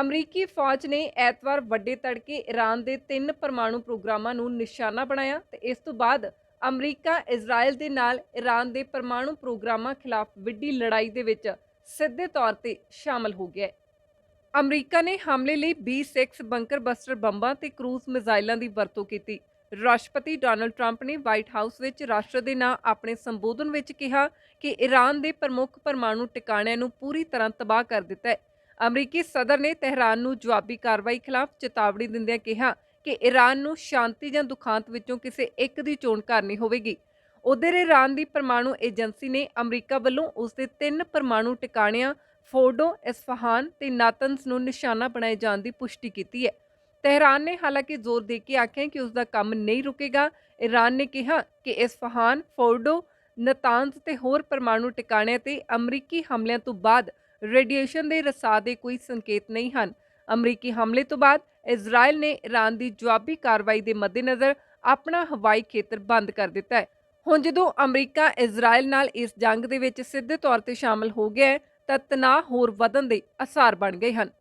ਅਮਰੀਕੀ ਫੌਜ ਨੇ ਐਤਵਾਰ ਵੱਡੇ ਤੜਕੇ ਈਰਾਨ ਦੇ ਤਿੰਨ ਪਰਮਾਣੂ ਪ੍ਰੋਗਰਾਮਾਂ ਨੂੰ ਨਿਸ਼ਾਨਾ ਬਣਾਇਆ ਤੇ ਇਸ ਤੋਂ ਬਾਅਦ ਅਮਰੀਕਾ ਇਜ਼ਰਾਈਲ ਦੇ ਨਾਲ ਈਰਾਨ ਦੇ ਪਰਮਾਣੂ ਪ੍ਰੋਗਰਾਮਾਂ ਖਿਲਾਫ ਵਿੱਢੀ ਲੜਾਈ ਦੇ ਵਿੱਚ ਸਿੱਧੇ ਤੌਰ ਤੇ ਸ਼ਾਮਲ ਹੋ ਗਿਆ ਹੈ। ਅਮਰੀਕਾ ਨੇ ਹਮਲੇ ਲਈ B6 ਬੰਕਰ ਬਸਟਰ ਬੰਬਾਂ ਤੇ ਕਰੂਜ਼ ਮਿਜ਼ਾਈਲਾਂ ਦੀ ਵਰਤੋਂ ਕੀਤੀ। ਰਾਸ਼ਟਰਪਤੀ ਡੋਨਲਡ ਟਰੰਪ ਨੇ ਵਾਈਟ ਹਾਊਸ ਵਿੱਚ ਰਾਸ਼ਟਰ ਦੇ ਨਾਂ ਆਪਣੇ ਸੰਬੋਧਨ ਵਿੱਚ ਕਿਹਾ ਕਿ ਈਰਾਨ ਦੇ ਪ੍ਰਮੁੱਖ ਪਰਮਾਣੂ ਟਿਕਾਣਿਆਂ ਨੂੰ ਪੂਰੀ ਤਰ੍ਹਾਂ ਤਬਾਹ ਕਰ ਦਿੱਤਾ ਹੈ। ਅਮਰੀਕੀ ਸਦਰ ਨੇ ਤਹਿਰਾਨ ਨੂੰ ਜਵਾਬੀ ਕਾਰਵਾਈ ਖਿਲਾਫ ਚੇਤਾਵਨੀ ਦਿੰਦਿਆਂ ਕਿਹਾ ਕਿ ਈਰਾਨ ਨੂੰ ਸ਼ਾਂਤੀ ਜਾਂ ਦੁਖਾਂਤ ਵਿੱਚੋਂ ਕਿਸੇ ਇੱਕ ਦੀ ਚੋਣ ਕਰਨੀ ਹੋਵੇਗੀ। ਉਧਰ ਈਰਾਨ ਦੀ ਪਰਮਾਣੂ ਏਜੰਸੀ ਨੇ ਅਮਰੀਕਾ ਵੱਲੋਂ ਉਸ ਦੇ ਤਿੰਨ ਪਰਮਾਣੂ ਟਿਕਾਣਿਆਂ, ਫੋਰਡੋ, ਇਸਫਹਾਨ ਤੇ ਨਾਤਨਜ਼ ਨੂੰ ਨਿਸ਼ਾਨਾ ਬਣਾਏ ਜਾਣ ਦੀ ਪੁਸ਼ਟੀ ਕੀਤੀ ਹੈ। ਤਹਿਰਾਨ ਨੇ ਹਾਲਾਂਕਿ ਜ਼ੋਰ ਦੇ ਕੇ ਆਖਿਆ ਕਿ ਉਸ ਦਾ ਕੰਮ ਨਹੀਂ ਰੁਕੇਗਾ। ਈਰਾਨ ਨੇ ਕਿਹਾ ਕਿ ਇਸਫਹਾਨ, ਫੋਰਡੋ ਨਤਾਂਜ਼ ਤੇ ਹੋਰ ਪਰਮਾਣੂ ਟਿਕਾਣਿਆਂ ਤੇ ਅਮਰੀਕੀ ਹਮਲਿਆਂ ਤੋਂ ਬਾਅਦ ਰੇਡੀਏਸ਼ਨ ਦੇ ਰਸਾਅ ਦੇ ਕੋਈ ਸੰਕੇਤ ਨਹੀਂ ਹਨ। ਅਮਰੀਕੀ ਹਮਲੇ ਤੋਂ ਬਾਅਦ ਇਜ਼ਰਾਈਲ ਨੇ ਈਰਾਨ ਦੀ ਜਵਾਬੀ ਕਾਰਵਾਈ ਦੇ ਮੱਦੇਨਜ਼ਰ ਆਪਣਾ ਹਵਾਈ ਖੇਤਰ ਬੰਦ ਕਰ ਦਿੱਤਾ ਹੈ। ਹੁਣ ਜਦੋਂ ਅਮਰੀਕਾ ਇਜ਼ਰਾਈਲ ਨਾਲ ਇਸ ਜੰਗ ਦੇ ਵਿੱਚ ਸਿੱਧੇ ਤੌਰ ਤੇ ਸ਼ਾਮਲ ਹੋ ਗਿਆ ਹੈ, ਤਾਂ ਤਣਾਅ ਹੋਰ ਵਧਣ ਦੇ ਅਸਾਰ ਬਣ ਗਏ ਹਨ।